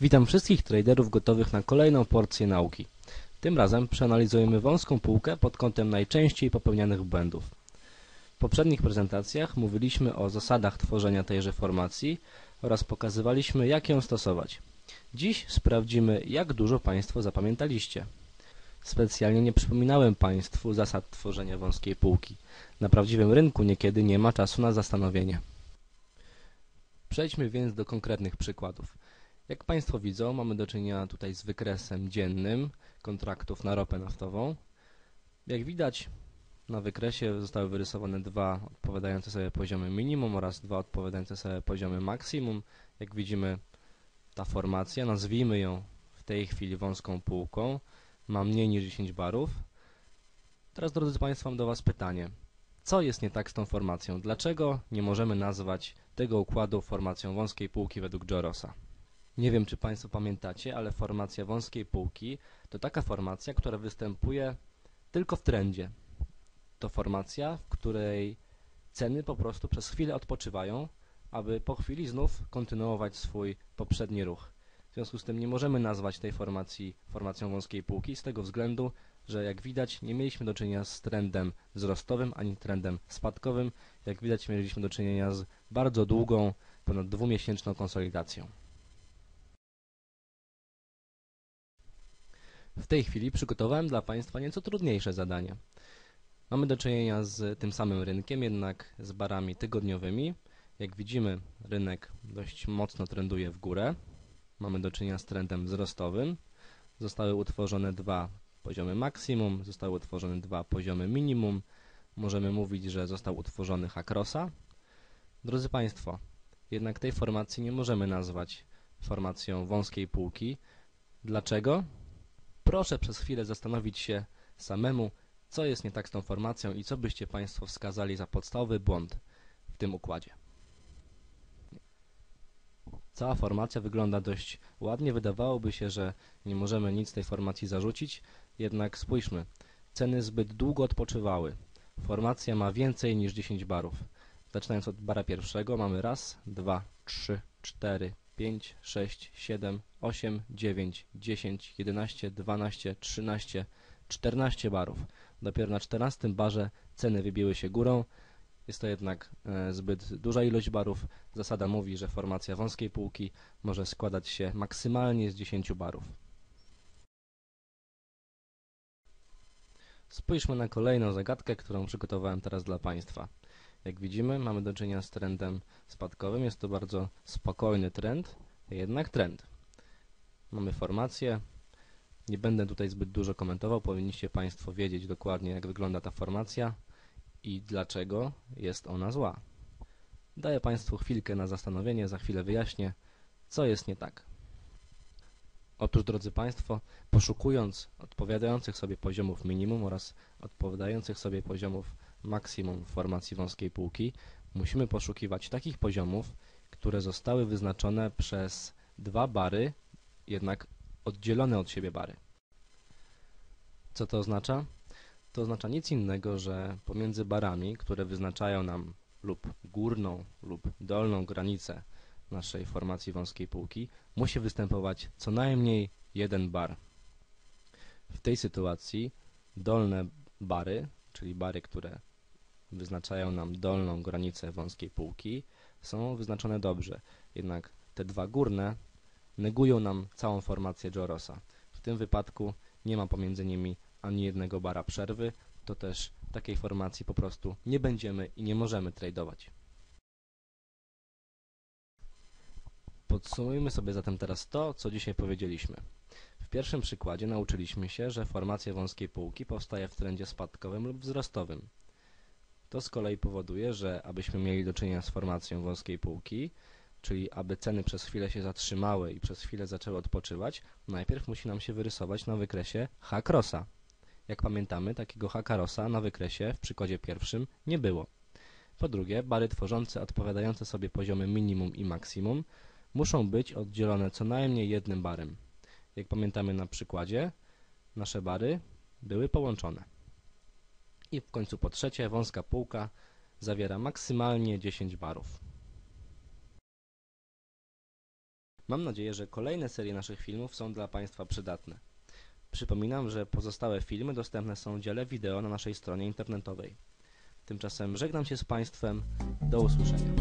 Witam wszystkich traderów gotowych na kolejną porcję nauki. Tym razem przeanalizujemy wąską półkę pod kątem najczęściej popełnianych błędów. W poprzednich prezentacjach mówiliśmy o zasadach tworzenia tejże formacji oraz pokazywaliśmy jak ją stosować. Dziś sprawdzimy jak dużo Państwo zapamiętaliście. Specjalnie nie przypominałem Państwu zasad tworzenia wąskiej półki. Na prawdziwym rynku niekiedy nie ma czasu na zastanowienie. Przejdźmy więc do konkretnych przykładów. Jak Państwo widzą, mamy do czynienia tutaj z wykresem dziennym kontraktów na ropę naftową. Jak widać, na wykresie zostały wyrysowane dwa odpowiadające sobie poziomy minimum oraz dwa odpowiadające sobie poziomy maksimum. Jak widzimy, ta formacja, nazwijmy ją w tej chwili wąską półką, ma mniej niż 10 barów. Teraz, drodzy Państwo, mam do Was pytanie. Co jest nie tak z tą formacją? Dlaczego nie możemy nazwać tego układu formacją wąskiej półki według Jorosa? Nie wiem, czy Państwo pamiętacie, ale formacja wąskiej półki to taka formacja, która występuje tylko w trendzie. To formacja, w której ceny po prostu przez chwilę odpoczywają, aby po chwili znów kontynuować swój poprzedni ruch. W związku z tym nie możemy nazwać tej formacji formacją wąskiej półki z tego względu, że jak widać nie mieliśmy do czynienia z trendem wzrostowym ani trendem spadkowym. Jak widać mieliśmy do czynienia z bardzo długą, ponad dwumiesięczną konsolidacją. W tej chwili przygotowałem dla Państwa nieco trudniejsze zadanie. Mamy do czynienia z tym samym rynkiem, jednak z barami tygodniowymi. Jak widzimy, rynek dość mocno trenduje w górę. Mamy do czynienia z trendem wzrostowym. Zostały utworzone dwa poziomy maksimum, zostały utworzone dwa poziomy minimum. Możemy mówić, że został utworzony hakrosa. Drodzy Państwo, jednak tej formacji nie możemy nazwać formacją wąskiej półki. Dlaczego? Proszę przez chwilę zastanowić się samemu, co jest nie tak z tą formacją i co byście Państwo wskazali za podstawowy błąd w tym układzie. Cała formacja wygląda dość ładnie. Wydawałoby się, że nie możemy nic tej formacji zarzucić, jednak spójrzmy. Ceny zbyt długo odpoczywały. Formacja ma więcej niż 10 barów. Zaczynając od bara pierwszego mamy raz, dwa, trzy, cztery, 5, 6, 7, 8, 9, 10, 11, 12, 13, 14 barów. Dopiero na 14 barze ceny wybiły się górą. Jest to jednak e, zbyt duża ilość barów. Zasada mówi, że formacja wąskiej półki może składać się maksymalnie z 10 barów. Spójrzmy na kolejną zagadkę, którą przygotowałem teraz dla Państwa. Jak widzimy, mamy do czynienia z trendem spadkowym. Jest to bardzo spokojny trend, jednak trend. Mamy formację. Nie będę tutaj zbyt dużo komentował. Powinniście Państwo wiedzieć dokładnie, jak wygląda ta formacja i dlaczego jest ona zła. Daję Państwu chwilkę na zastanowienie, za chwilę wyjaśnię, co jest nie tak. Otóż, drodzy Państwo, poszukując odpowiadających sobie poziomów minimum oraz odpowiadających sobie poziomów maksimum formacji wąskiej półki, musimy poszukiwać takich poziomów, które zostały wyznaczone przez dwa bary, jednak oddzielone od siebie bary. Co to oznacza? To oznacza nic innego, że pomiędzy barami, które wyznaczają nam lub górną lub dolną granicę naszej formacji wąskiej półki, musi występować co najmniej jeden bar. W tej sytuacji dolne bary, czyli bary, które wyznaczają nam dolną granicę wąskiej półki, są wyznaczone dobrze. Jednak te dwa górne negują nam całą formację Jorosa. W tym wypadku nie ma pomiędzy nimi ani jednego bara przerwy, to też takiej formacji po prostu nie będziemy i nie możemy tradować. Podsumujmy sobie zatem teraz to, co dzisiaj powiedzieliśmy. W pierwszym przykładzie nauczyliśmy się, że formacja wąskiej półki powstaje w trendzie spadkowym lub wzrostowym. To z kolei powoduje, że abyśmy mieli do czynienia z formacją wąskiej półki, czyli aby ceny przez chwilę się zatrzymały i przez chwilę zaczęły odpoczywać, najpierw musi nam się wyrysować na wykresie H-crossa. Jak pamiętamy, takiego H-crossa na wykresie w przykładzie pierwszym nie było. Po drugie, bary tworzące odpowiadające sobie poziomy minimum i maksimum muszą być oddzielone co najmniej jednym barem. Jak pamiętamy na przykładzie, nasze bary były połączone. I w końcu po trzecie, wąska półka zawiera maksymalnie 10 barów. Mam nadzieję, że kolejne serie naszych filmów są dla Państwa przydatne. Przypominam, że pozostałe filmy dostępne są w dziale wideo na naszej stronie internetowej. Tymczasem żegnam się z Państwem. Do usłyszenia.